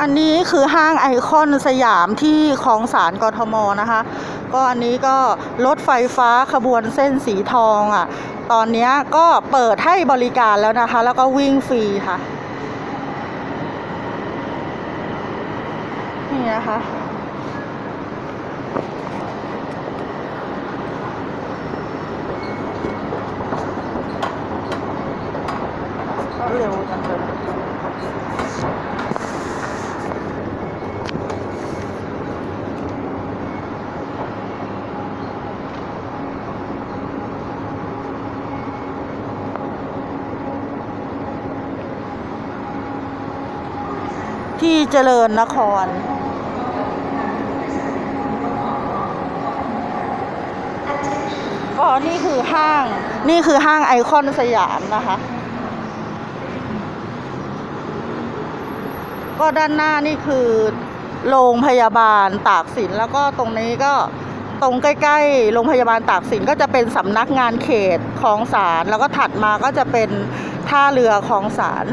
อันนี้คือห้างไอคอนสยามที่คลองสารกทมนะคะ ก็อันนี้ก็รถไฟฟ้าขบวนเส้นสีทองอะ ตอนนี้ก็เปิดให้บริการแล้วนะคะ แล้วก็วิ่งฟรีค่ะ นี่นะคะเร็วจังเลย ที่เจริญนคร ก็นี่คือห้าง นี่คือห้างไอคอนสยามนะคะ ก็ด้านหน้านี่คือโรงพยาบาลตากสินแล้วก็ตรงนี้ก็ตรงใกล้ๆ โรงพยาบาลตากสินก็จะเป็นสำนักงานเขตคลองสารแล้วก็ถัดมาก็จะเป็นท่าเรือคลองสาร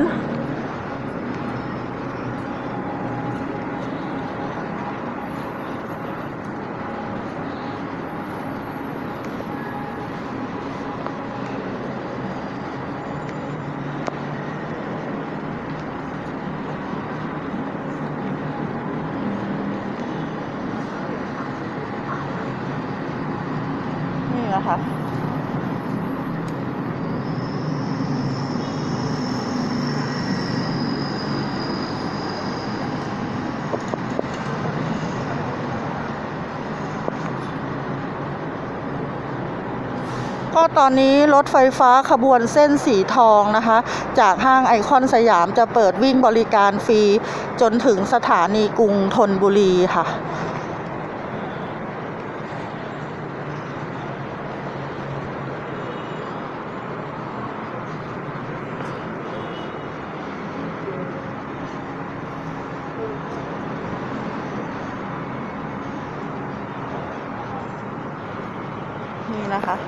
นะคะ ก็ตอนนี้รถไฟฟ้าขบวนเส้นสีทองนะคะ จากห้างไอคอนสยามจะเปิดวิ่งบริการฟรี จนถึงสถานีกรุงธนบุรีค่ะ นี่นะคะ